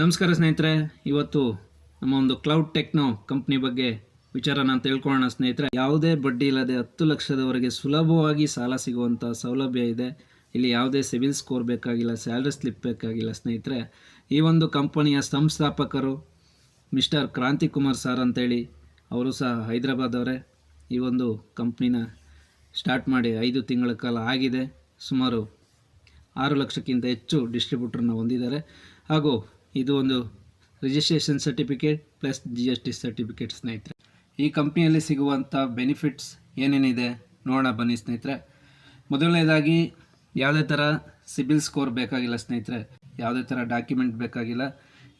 ನಮಸ್ಕಾರ ಸ್ನೇಹಿತರೆ, ಇವತ್ತು ನಮ್ಮ ಒಂದು ಕ್ಲೌಡ್ ಟೆಕ್ನೋ ಕಂಪ್ನಿ ಬಗ್ಗೆ ವಿಚಾರನ ತಿಳ್ಕೊಳ್ಳೋಣ ಸ್ನೇಹಿತರೆ. ಯಾವುದೇ ಬಡ್ಡಿ ಇಲ್ಲದೆ ಹತ್ತು ಲಕ್ಷದವರೆಗೆ ಸುಲಭವಾಗಿ ಸಾಲ ಸಿಗುವಂಥ ಸೌಲಭ್ಯ ಇದೆ. ಇಲ್ಲಿ ಯಾವುದೇ ಸಿವಿಲ್ ಸ್ಕೋರ್ ಬೇಕಾಗಿಲ್ಲ, ಸ್ಯಾಲ್ರಿ ಸ್ಲಿಪ್ ಬೇಕಾಗಿಲ್ಲ ಸ್ನೇಹಿತರೆ. ಈ ಒಂದು ಕಂಪನಿಯ ಸಂಸ್ಥಾಪಕರು ಮಿಸ್ಟರ್ ಕ್ರಾಂತಿ ಕುಮಾರ್ ಸರ್ ಅಂತೇಳಿ, ಅವರು ಸಹ ಹೈದರಾಬಾದವರೇ ಈ ಒಂದು ಕಂಪ್ನಿನ ಸ್ಟಾರ್ಟ್ ಮಾಡಿ ಐದು ತಿಂಗಳ ಕಾಲ ಆಗಿದೆ. ಸುಮಾರು ಆರು ಲಕ್ಷಕ್ಕಿಂತ ಹೆಚ್ಚು ಡಿಸ್ಟ್ರಿಬ್ಯೂಟರ್ನ ಹೊಂದಿದ್ದಾರೆ. ಹಾಗೂ ಇದು ಒಂದು registration certificate plus G S T certificate ಸ್ನೇಹಿತರೆ. ಈ ಕಂಪ್ನಿಯಲ್ಲಿ ಸಿಗುವಂಥ ಬೆನಿಫಿಟ್ಸ್ ಏನೇನಿದೆ ನೋಡೋಣ ಬನ್ನಿ, ಸ್ನೇಹಿತರೆ. ಮೊದಲನೇದಾಗಿ ಯಾವುದೇ ಥರ ಸಿಬಿಲ್ ಸ್ಕೋರ್ ಬೇಕಾಗಿಲ್ಲ, ಸ್ನೇಹಿತರೆ. ಯಾವುದೇ ಥರ ಡಾಕ್ಯುಮೆಂಟ್ ಬೇಕಾಗಿಲ್ಲ.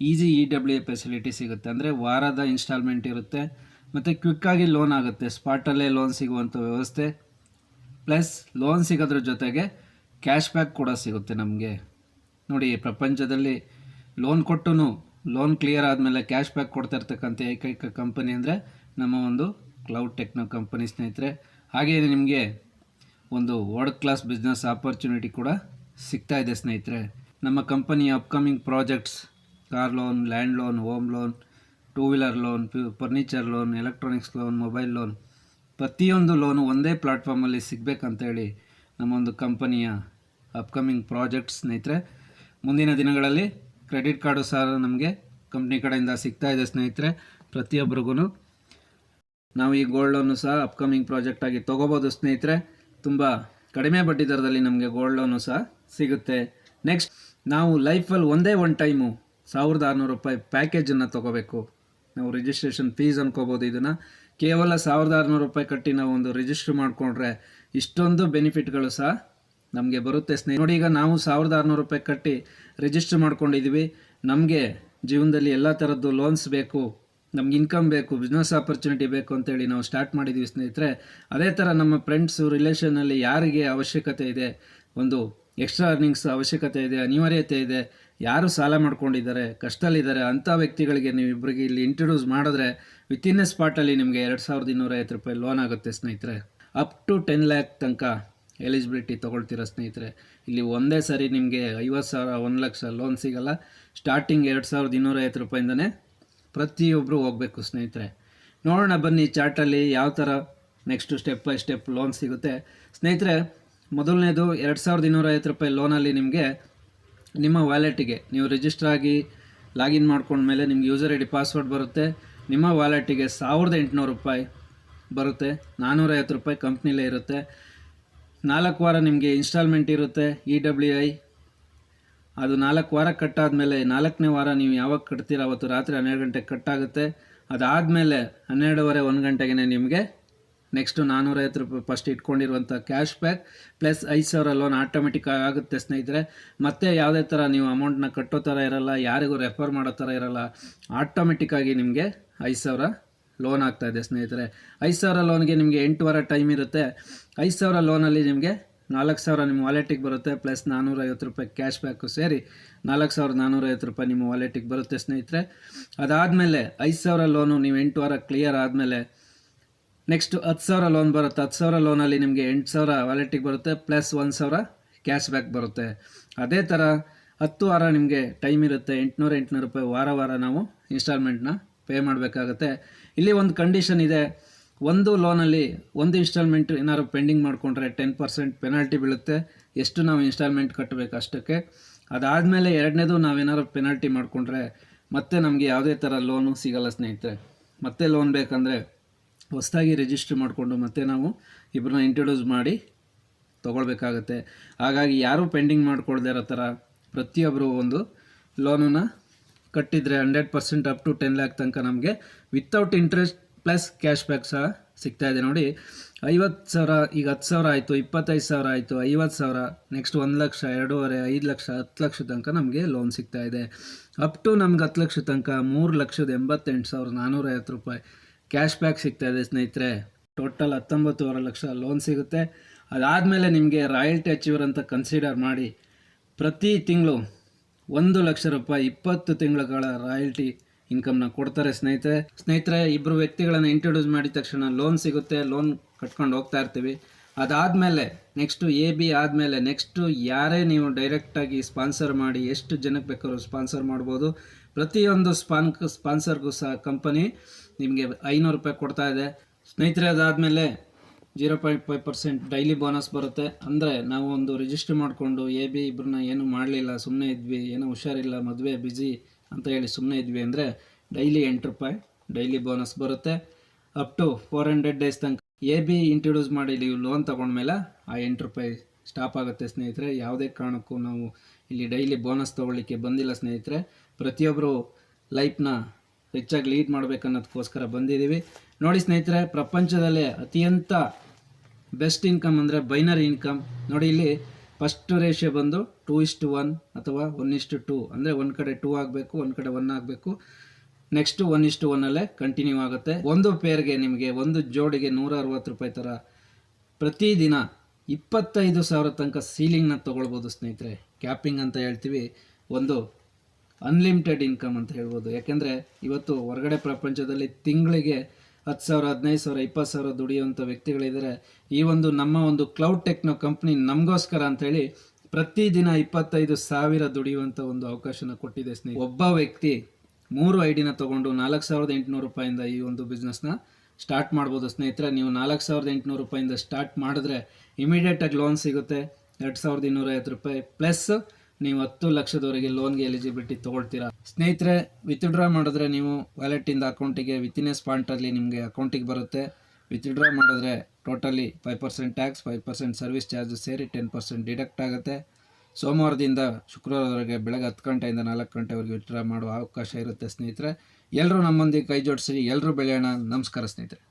Easy E W A facility ಸಿಗುತ್ತೆ. ಅಂದರೆ ವಾರದ ಇನ್ಸ್ಟಾಲ್ಮೆಂಟ್ ಇರುತ್ತೆ. ಮತ್ತು ಕ್ವಿಕ್ಕಾಗಿ ಲೋನ್ ಆಗುತ್ತೆ. ಸ್ಪಾಟಲ್ಲೇ ಲೋನ್ ಸಿಗುವಂಥ ವ್ಯವಸ್ಥೆ. ಪ್ಲಸ್ ಲೋನ್ ಸಿಗೋದ್ರ ಜೊತೆಗೆ ಕ್ಯಾಶ್ ಬ್ಯಾಕ್ ಕೂಡ ಸಿಗುತ್ತೆ ನಮಗೆ. ನೋಡಿ ಪ್ರಪಂಚದಲ್ಲಿ ಲೋನ್ ಕೊಟ್ಟು ಲೋನ್ ಕ್ಲಿಯರ್ ಆದಮೇಲೆ ಕ್ಯಾಶ್ ಬ್ಯಾಕ್ ಕೊಡ್ತಾ ಇರ್ತಕ್ಕಂಥ ಏಕೈಕ ಕಂಪನಿ ಅಂದರೆ ನಮ್ಮ ಒಂದು ಕ್ಲೌಡ್ ಟೆಕ್ನೋ ಕಂಪನಿ ಸ್ನೇಹಿತರೆ. ಹಾಗೆ ನಿಮಗೆ ಒಂದು ವರ್ಲ್ಡ್ ಕ್ಲಾಸ್ ಬಿಸ್ನೆಸ್ ಆಪರ್ಚುನಿಟಿ ಕೂಡ ಸಿಗ್ತಾ ಇದೆ ಸ್ನೇಹಿತರೆ. ನಮ್ಮ ಕಂಪನಿಯ upcoming projects car loan land loan home loan two wheeler loan furniture loan electronics loan mobile loan ಪ್ರತಿಯೊಂದು ಲೋನು ಒಂದೇ ಪ್ಲಾಟ್ಫಾರ್ಮಲ್ಲಿ ಸಿಗಬೇಕಂತೇಳಿ ನಮ್ಮ ಒಂದು ಕಂಪನಿಯ ಅಪ್ಕಮಿಂಗ್ ಪ್ರಾಜೆಕ್ಟ್ಸ್ ಸ್ನೇಹಿತರೆ. ಮುಂದಿನ ದಿನಗಳಲ್ಲಿ ಕ್ರೆಡಿಟ್ ಕಾರ್ಡು ಸಹ ನಮಗೆ ಕಂಪ್ನಿ ಕಡೆಯಿಂದ ಸಿಗ್ತಾ ಇದೆ ಸ್ನೇಹಿತರೆ ಪ್ರತಿಯೊಬ್ಬರಿಗೂ ನಾವು ಈ ಗೋಲ್ಡ್ ಲೋನು ಸಹ ಅಪ್ಕಮಿಂಗ್ ಪ್ರಾಜೆಕ್ಟ್ ಆಗಿ ತೊಗೋಬೋದು ಸ್ನೇಹಿತರೆ. ತುಂಬ ಕಡಿಮೆ ಬಡ್ಡಿ ದರದಲ್ಲಿ ನಮಗೆ ಗೋಲ್ಡ್ ಲೋನು ಸಹ ಸಿಗುತ್ತೆ. ನೆಕ್ಸ್ಟ್ ನಾವು ಲೈಫಲ್ಲಿ ಒಂದೇ ಒನ್ ಟೈಮು ಸಾವಿರದ ಆರುನೂರು ರೂಪಾಯಿ ಪ್ಯಾಕೇಜನ್ನು ತೊಗೋಬೇಕು. ನಾವು ರಿಜಿಸ್ಟ್ರೇಷನ್ ಫೀಸ್ ಅನ್ಕೋಬೋದು ಇದನ್ನು. ಕೇವಲ ಸಾವಿರದ ಆರುನೂರು ರೂಪಾಯಿ ಕಟ್ಟಿ ನಾವು ಒಂದು ರಿಜಿಸ್ಟ್ರ್ ಮಾಡಿಕೊಂಡ್ರೆ ಇಷ್ಟೊಂದು ಬೆನಿಫಿಟ್ಗಳು ಸಹ ನಮಗೆ ಬರುತ್ತೆ ಸ್ನೇಹಿತ ನೋಡಿ, ಈಗ ನಾವು ಸಾವಿರದ ಆರುನೂರು ರೂಪಾಯಿ ಕಟ್ಟಿ ರಿಜಿಸ್ಟರ್ ಮಾಡ್ಕೊಂಡಿದ್ದೀವಿ ನಮಗೆ ಜೀವನದಲ್ಲಿ ಎಲ್ಲ ಥರದ್ದು ಲೋನ್ಸ್ ಬೇಕು, ನಮ್ಗೆ ಇನ್ಕಮ್ ಬೇಕು ಬಿಸ್ನೆಸ್ ಆಪರ್ಚುನಿಟಿ ಬೇಕು ಅಂತೇಳಿ ನಾವು ಸ್ಟಾರ್ಟ್ ಮಾಡಿದ್ದೀವಿ ಸ್ನೇಹಿತರೆ. ಅದೇ ಥರ ನಮ್ಮ ಫ್ರೆಂಡ್ಸು ರಿಲೇಷನಲ್ಲಿ ಯಾರಿಗೆ ಅವಶ್ಯಕತೆ ಇದೆ, ಒಂದು ಎಕ್ಸ್ಟ್ರಾ ಅರ್ನಿಂಗ್ಸ್ ಅವಶ್ಯಕತೆ ಇದೆ, ಅನಿವಾರ್ಯತೆ ಇದೆ, ಯಾರು ಸಾಲ ಮಾಡ್ಕೊಂಡಿದ್ದಾರೆ, ಕಷ್ಟದಲ್ಲಿದ್ದಾರೆ, ಅಂಥ ವ್ಯಕ್ತಿಗಳಿಗೆ ನೀವು ಇಬ್ಬರಿಗೆ ಇಲ್ಲಿ ಇಂಟ್ರೊಡ್ಯೂಸ್ ಮಾಡಿದ್ರೆ ವಿತಿನ್ ಎ ಸ್ಪಾಟಲ್ಲಿ ನಿಮಗೆ ಎರಡು ಸಾವಿರದ ಇನ್ನೂರೈವತ್ತು ರೂಪಾಯಿ ಲೋನ್ ಆಗುತ್ತೆ ಸ್ನೇಹಿತರೆ. ಅಪ್ ಟು ಟೆನ್ ಲ್ಯಾಕ್ ತನಕ ಎಲಿಜಿಬಿಲಿಟಿ ತೊಗೊಳ್ತೀರಾ ಸ್ನೇಹಿತರೆ? ಇಲ್ಲಿ ಒಂದೇ ಸಾರಿ ನಿಮಗೆ ಐವತ್ತು ಸಾವಿರ, ಒಂದು ಲಕ್ಷ ಲೋನ್ ಸಿಗೋಲ್ಲ. ಸ್ಟಾರ್ಟಿಂಗ್ ಎರಡು ಸಾವಿರದ ಇನ್ನೂರೈವತ್ತು ರೂಪಾಯಿಂದನೇ ಪ್ರತಿಯೊಬ್ಬರು ಹೋಗಬೇಕು ಸ್ನೇಹಿತರೆ. ನೋಡೋಣ ಬನ್ನಿ ಚಾರ್ಟಲ್ಲಿ ಯಾವ ಥರ next step by step loan ಸಿಗುತ್ತೆ. ಸ್ನೇಹಿತರೆ, ಮೊದಲನೇದು ಎರಡು ಸಾವಿರದ ಇನ್ನೂರೈವತ್ತು ರೂಪಾಯಿ ಲೋನಲ್ಲಿ ನಿಮಗೆ ನಿಮ್ಮ ವ್ಯಾಲೆಟಿಗೆ ನೀವು ರಿಜಿಸ್ಟರ್ ಆಗಿ ಲಾಗಿನ್ ಮಾಡ್ಕೊಂಡ್ಮೇಲೆ ನಿಮ್ಗೆ ಯೂಸರ್ ಐ ಡಿ ಪಾಸ್ವರ್ಡ್ ಬರುತ್ತೆ. ನಿಮ್ಮ ವ್ಯಾಲೆಟಿಗೆ ಸಾವಿರದ ಎಂಟುನೂರು ರೂಪಾಯಿ ಬರುತ್ತೆ. ನಾನ್ನೂರೈವತ್ತು ರೂಪಾಯಿ ಕಂಪ್ನಿಲೇ ಇರುತ್ತೆ. ನಾಲ್ಕು ವಾರ ನಿಮಗೆ ಇನ್ಸ್ಟಾಲ್ಮೆಂಟ್ ಇರುತ್ತೆ ಇ ಡಬ್ಲ್ಯೂ ಐ ಅದು ನಾಲ್ಕು ವಾರ ಕಟ್ಟಾದಮೇಲೆ ನಾಲ್ಕನೇ ವಾರ ನೀವು ಯಾವಾಗ ಕಟ್ತೀರ? ಅವತ್ತು ರಾತ್ರಿ ಹನ್ನೆರಡು ಗಂಟೆಗೆ ಕಟ್ಟಾಗುತ್ತೆ. ಅದಾದಮೇಲೆ ಹನ್ನೆರಡುವರೆ, ಒಂದು ಗಂಟೆಗೆ ನಿಮಗೆ ನೆಕ್ಸ್ಟು ನಾನ್ನೂರೈವತ್ತು ರೂಪಾಯಿ ಫಸ್ಟ್ ಇಟ್ಕೊಂಡಿರುವಂಥ ಕ್ಯಾಶ್ ಬ್ಯಾಕ್ ಪ್ಲಸ್ ಐದು ಸಾವಿರ ಲೋನ್ ಆಟೋಮೆಟಿಕ್ ಆಗುತ್ತೆ ಸ್ನೇಹಿತರೆ. ಮತ್ತೆ ಯಾವುದೇ ಥರ ನೀವು ಅಮೌಂಟ್ನ ಕಟ್ಟೋ ಥರ ಇರಲ್ಲ, ಯಾರಿಗೂ ರೆಫರ್ ಮಾಡೋ ಥರ ಇರಲ್ಲ ಆಟೋಮೆಟಿಕ್ಕಾಗಿ ನಿಮಗೆ ಐದು ಸಾವಿರ ಲೋನ್ ಆಗ್ತಾ ಇದೆ, ಸ್ನೇಹಿತರೆ. ಐದು ಸಾವಿರ ಲೋನ್ಗೆ ನಿಮಗೆ ಎಂಟು ವಾರ ಟೈಮ್ ಇರುತ್ತೆ. ಐದು ಸಾವಿರ ಲೋನಲ್ಲಿ ನಿಮಗೆ ನಾಲ್ಕು ಸಾವಿರ ನಿಮ್ಮ ವಾಲೆಟಿಗೆ ಬರುತ್ತೆ ಪ್ಲಸ್ ನಾನ್ನೂರೈವತ್ತು ರೂಪಾಯಿ ಕ್ಯಾಶ್ ಬ್ಯಾಕು ಸೇರಿ ನಾಲ್ಕು ಸಾವಿರದ ನಾನ್ನೂರೈವತ್ತು ರೂಪಾಯಿ ನಿಮ್ಮ ವಾಲೆಟಿಗೆ ಬರುತ್ತೆ, ಸ್ನೇಹಿತರೆ. ಅದಾದಮೇಲೆ ಐದು ಸಾವಿರ ಲೋನು ನೀವು ಎಂಟು ವಾರ ಕ್ಲಿಯರ್ ಆದಮೇಲೆ ನೆಕ್ಸ್ಟ್ ಹತ್ತು ಸಾವಿರ ಲೋನ್ ಬರುತ್ತೆ. ಹತ್ತು ಸಾವಿರ ಲೋನಲ್ಲಿ ನಿಮಗೆ ಎಂಟು ಸಾವಿರ ವಾಲೆಟಿಗೆ ಬರುತ್ತೆ ಪ್ಲಸ್ ಒಂದು ಸಾವಿರ ಕ್ಯಾಶ್ ಬ್ಯಾಕ್ ಬರುತ್ತೆ. ಅದೇ ಥರ ಹತ್ತು ವಾರ ನಿಮಗೆ ಟೈಮ್ ಇರುತ್ತೆ. ಎಂಟುನೂರು ಎಂಟುನೂರು ರೂಪಾಯಿ ವಾರ ವಾರ ನಾವು ಇನ್ಸ್ಟಾಲ್ಮೆಂಟ್ನ ಪೇ ಮಾಡಬೇಕಾಗತ್ತೆ. ಇಲ್ಲಿ ಒಂದು ಕಂಡೀಷನ್ ಇದೆ. ಒಂದು ಲೋನಲ್ಲಿ ಒಂದು ಇನ್ಸ್ಟಾಲ್ಮೆಂಟ್ ಏನಾದ್ರು ಪೆಂಡಿಂಗ್ ಮಾಡಿಕೊಂಡ್ರೆ ಟೆನ್ ಪರ್ಸೆಂಟ್ ಪೆನಾಲ್ಟಿ ಬೀಳುತ್ತೆ. ಎಷ್ಟು ನಾವು ಇನ್ಸ್ಟಾಲ್ಮೆಂಟ್ ಕಟ್ಟಬೇಕು ಅಷ್ಟಕ್ಕೆ. ಅದಾದಮೇಲೆ ಎರಡನೇದು ನಾವೇನಾದ್ರು ಪೆನಾಲ್ಟಿ ಮಾಡಿಕೊಂಡ್ರೆ ಮತ್ತೆ ನಮಗೆ ಯಾವುದೇ ಥರ ಲೋನು ಸಿಗಲ್ಲ ಸ್ನೇಹಿತರೆ. ಮತ್ತೆ ಲೋನ್ ಬೇಕಂದರೆ ಹೊಸದಾಗಿ ರಿಜಿಸ್ಟ್ರ್ ಮಾಡಿಕೊಂಡು ಮತ್ತೆ ನಾವು ಇಬ್ಬರನ್ನ ಇಂಟ್ರೊಡ್ಯೂಸ್ ಮಾಡಿ ತೊಗೊಳ್ಬೇಕಾಗತ್ತೆ. ಹಾಗಾಗಿ ಯಾರೂ ಪೆಂಡಿಂಗ್ ಮಾಡ್ಕೊಳ್ದೇ ಇರೋ ಥರ ಪ್ರತಿಯೊಬ್ಬರು ಒಂದು ಲೋನನ್ನ ಕಟ್ಟಿದರೆ hundred percent up to ten lakh ತನಕ ನಮಗೆ without interest plus cash back ಸಹ ಸಿಗ್ತಾ ಇದೆ ನೋಡಿ. ಐವತ್ತು ಸಾವಿರ, ಈಗ ಹತ್ತು ಸಾವಿರ ಆಯಿತು, ಇಪ್ಪತ್ತೈದು ಸಾವಿರ ಆಯಿತು, ಐವತ್ತು ಸಾವಿರ ನೆಕ್ಸ್ಟ್ ಒಂದು ಲಕ್ಷ, ಎರಡೂವರೆ, ಐದು ಲಕ್ಷ, ಹತ್ತು ಲಕ್ಷ ತನಕ ನಮಗೆ ಲೋನ್ ಸಿಗ್ತಾ ಇದೆ. ಅಪ್ ಟು ನಮ್ಗೆ ಹತ್ತು ಲಕ್ಷ ತನಕ ಮೂರು ಲಕ್ಷದ ಎಂಬತ್ತೆಂಟು ಸಾವಿರದ ನಾನ್ನೂರೈವತ್ತು ರೂಪಾಯಿ ಕ್ಯಾಶ್ ಬ್ಯಾಕ್ ಸಿಗ್ತಾ ಇದೆ ಸ್ನೇಹಿತರೆ. ಟೋಟಲ್ ಹತ್ತೊಂಬತ್ತುವರೆ ಲಕ್ಷ ಲೋನ್ ಸಿಗುತ್ತೆ. ಅದಾದಮೇಲೆ ನಿಮಗೆ ರಾಯಲ್ಟಿ ಅಚೀವರ್ ಅಂತ ಕನ್ಸಿಡರ್ ಮಾಡಿ ಪ್ರತಿ ತಿಂಗಳು ಒಂದು ಲಕ್ಷ ರೂಪಾಯಿ ಇಪ್ಪತ್ತು ತಿಂಗಳುಗಳ ರಾಯಲ್ಟಿ ಇನ್ಕಮ್ನ ಕೊಡ್ತಾರೆ ಸ್ನೇಹಿತರೆ. ಸ್ನೇಹಿತರೆ ಇಬ್ಬರು ವ್ಯಕ್ತಿಗಳನ್ನು ಇಂಟ್ರೊಡ್ಯೂಸ್ ಮಾಡಿದ ತಕ್ಷಣ ಲೋನ್ ಸಿಗುತ್ತೆ ಲೋನ್ ಕಟ್ಕೊಂಡು ಹೋಗ್ತಾ ಇರ್ತೀವಿ. ಅದಾದಮೇಲೆ ನೆಕ್ಸ್ಟು ಎ ಬಿ ಆದಮೇಲೆ ನೆಕ್ಸ್ಟು ಯಾರೇ ನೀವು ಡೈರೆಕ್ಟಾಗಿ ಸ್ಪಾನ್ಸರ್ ಮಾಡಿ ಎಷ್ಟು ಜನಕ್ಕೆ ಬೇಕಾದ್ರೂ ಸ್ಪಾನ್ಸರ್ ಮಾಡ್ಬೋದು. ಪ್ರತಿಯೊಂದು ಸ್ಪಾನ್ ಸ್ಪಾನ್ಸರ್ಗೂ ಸಹ ಕಂಪನಿ ನಿಮಗೆ ಐನೂರು ರೂಪಾಯಿ ಕೊಡ್ತಾ ಇದೆ. ಸ್ನೇಹಿತರೆ, ಅದಾದಮೇಲೆ zero point five percent daily bonus ಬರುತ್ತೆ. ಅಂದರೆ ನಾವು ಒಂದು ರಿಜಿಸ್ಟರ್ ಮಾಡಿಕೊಂಡು ಎ, ಬಿ ಇಬ್ಬರನ್ನ ಏನೂ ಮಾಡಲಿಲ್ಲ ಸುಮ್ಮನೆ ಇದ್ವಿ, ಏನೋ ಹುಷಾರಿಲ್ಲ, ಮದುವೆ ಬಿಜಿ ಅಂತ ಹೇಳಿ ಸುಮ್ಮನೆ ಇದ್ವಿ ಅಂದರೆ ಡೈಲಿ ಎಂಟು ರೂಪಾಯಿ ಡೈಲಿ ಬೋನಸ್ ಬರುತ್ತೆ. Up to four hundred days ತನಕ ಎ, ಬಿ ಇಂಟ್ರೊಡ್ಯೂಸ್ ಮಾಡಿ ಇಲ್ಲಿ ಲೋನ್ ತೊಗೊಂಡ್ಮೇಲೆ ಆ ಎಂಟು ರೂಪಾಯಿ ಸ್ಟಾಪ್ ಆಗುತ್ತೆ ಸ್ನೇಹಿತರೆ. ಯಾವುದೇ ಕಾರಣಕ್ಕೂ ನಾವು ಇಲ್ಲಿ ಡೈಲಿ ಬೋನಸ್ ತೊಗೊಳ್ಳಿಕ್ಕೆ ಬಂದಿಲ್ಲ ಸ್ನೇಹಿತರೆ. ಪ್ರತಿಯೊಬ್ಬರು ಲೈಫ್ನ ಹೆಚ್ಚಾಗಿ ಲೀಡ್ ಮಾಡಬೇಕನ್ನೋದಕ್ಕೋಸ್ಕರ ಬಂದಿದ್ದೀವಿ. ನೋಡಿ ಸ್ನೇಹಿತರೆ, ಪ್ರಪಂಚದಲ್ಲೇ ಅತ್ಯಂತ ಬೆಸ್ಟ್ ಇನ್ಕಮ್ ಅಂದರೆ ಬೈನರಿ ಇನ್ಕಮ್. ನೋಡಿ ಇಲ್ಲಿ ಫಸ್ಟ್ ರೇಷಿಯೋ ಬಂದು ಟೂ ಇಷ್ಟು ಒನ್ ಅಥವಾ ಒನ್ ಇಷ್ಟು ಟೂ ಅಂದರೆ ಒಂದು ಕಡೆ ಟೂ ಆಗಬೇಕು, ಒಂದು ಕಡೆ ಒನ್ ಆಗಬೇಕು. ನೆಕ್ಸ್ಟ್ ಒನ್ ಇಷ್ಟು ಒನ್ನಲ್ಲೇ ಕಂಟಿನ್ಯೂ ಆಗುತ್ತೆ. ಒಂದು ಪೇರ್ಗೆ ನಿಮಗೆ ಒಂದು ಜೋಡಿಗೆ ನೂರ ಅರವತ್ತು ರೂಪಾಯಿ ಥರ ಪ್ರತಿದಿನ ಇಪ್ಪತ್ತೈದು ಸಾವಿರ ತನಕ ಸೀಲಿಂಗ್ನ ತೊಗೊಳ್ಬೋದು ಸ್ನೇಹಿತರೆ. ಕ್ಯಾಪಿಂಗ್ ಅಂತ ಹೇಳ್ತೀವಿ. ಒಂದು ಅನ್ಲಿಮಿಟೆಡ್ ಇನ್ಕಮ್ ಅಂತ ಹೇಳ್ಬೋದು. ಯಾಕೆಂದರೆ ಇವತ್ತು ಹೊರಗಡೆ ಪ್ರಪಂಚದಲ್ಲಿ ತಿಂಗಳಿಗೆ ಹತ್ತು ಸಾವಿರ, ಹದಿನೈದು ಸಾವಿರ, ಇಪ್ಪತ್ತು ಸಾವಿರ ದುಡಿಯುವಂಥ ವ್ಯಕ್ತಿಗಳಿದ್ದಾರೆ. ಈ ಒಂದು ನಮ್ಮ ಒಂದು ಕ್ಲೌಡ್ ಟೆಕ್ನೋ ಕಂಪ್ನಿ ನಮಗೋಸ್ಕರ ಅಂತೇಳಿ ಪ್ರತಿದಿನ ಇಪ್ಪತ್ತೈದು ಸಾವಿರ ದುಡಿಯುವಂಥ ಒಂದು ಅವಕಾಶನ ಕೊಟ್ಟಿದೆ ಸ್ನೇಹಿತ ಒಬ್ಬ ವ್ಯಕ್ತಿ ಮೂರು ಐಡಿನ ತೊಗೊಂಡು ನಾಲ್ಕು ಸಾವಿರದ ಎಂಟುನೂರು ರೂಪಾಯಿಂದ ಈ ಒಂದು ಬಿಸ್ನೆಸ್ನ ಸ್ಟಾರ್ಟ್ ಮಾಡ್ಬೋದು ಸ್ನೇಹಿತರೆ. ನೀವು ನಾಲ್ಕು ಸಾವಿರದ ಎಂಟುನೂರು ರೂಪಾಯಿಂದ ಸ್ಟಾರ್ಟ್ ಮಾಡಿದ್ರೆ ಇಮಿಡಿಯೇಟಾಗಿ ಲೋನ್ ಸಿಗುತ್ತೆ. ಎರಡು ಸಾವಿರದ ಇನ್ನೂರೈವತ್ತು ರೂಪಾಯಿ ಪ್ಲಸ್ ನೀವು ಹತ್ತು ಲಕ್ಷದವರೆಗೆ ಲೋನ್ಗೆ ಎಲಿಜಿಬಿಲಿಟಿ ತೊಗೊಳ್ತೀರಾ? ಸ್ನೇಹಿತರೆ ವಿತ್ಡ್ರಾ ಮಾಡಿದ್ರೆ ನೀವು ವ್ಯಾಲೆಟಿಂದ ಅಕೌಂಟಿಗೆ ವಿತಿನ್ ಎ ಸ್ಪಾಂಟಲ್ಲಿ ನಿಮಗೆ ಅಕೌಂಟಿಗೆ ಬರುತ್ತೆ. ವಿತ್ಡ್ರಾ ಮಾಡಿದ್ರೆ totally five percent tax five percent service charges ಸೇರಿ ಟೆನ್ ಪರ್ಸೆಂಟ್ ಡಿಡಕ್ಟ್ ಆಗುತ್ತೆ. ಸೋಮವಾರದಿಂದ ಶುಕ್ರವಾರದವರೆಗೆ ಬೆಳಗ್ಗೆ ಹತ್ತು ಗಂಟೆಯಿಂದ ನಾಲ್ಕು ಗಂಟೆವರೆಗೆ ವಿತ್ಡ್ರಾ ಮಾಡುವ ಅವಕಾಶ ಇರುತ್ತೆ ಸ್ನೇಹಿತರೆ. ಎಲ್ಲರೂ ನಮ್ಮೊಂದಿಗೆ ಕೈ ಜೋಡಿಸಿ ಎಲ್ಲರೂ ಬೆಳೆಯೋಣ. ನಮಸ್ಕಾರ ಸ್ನೇಹಿತರೆ.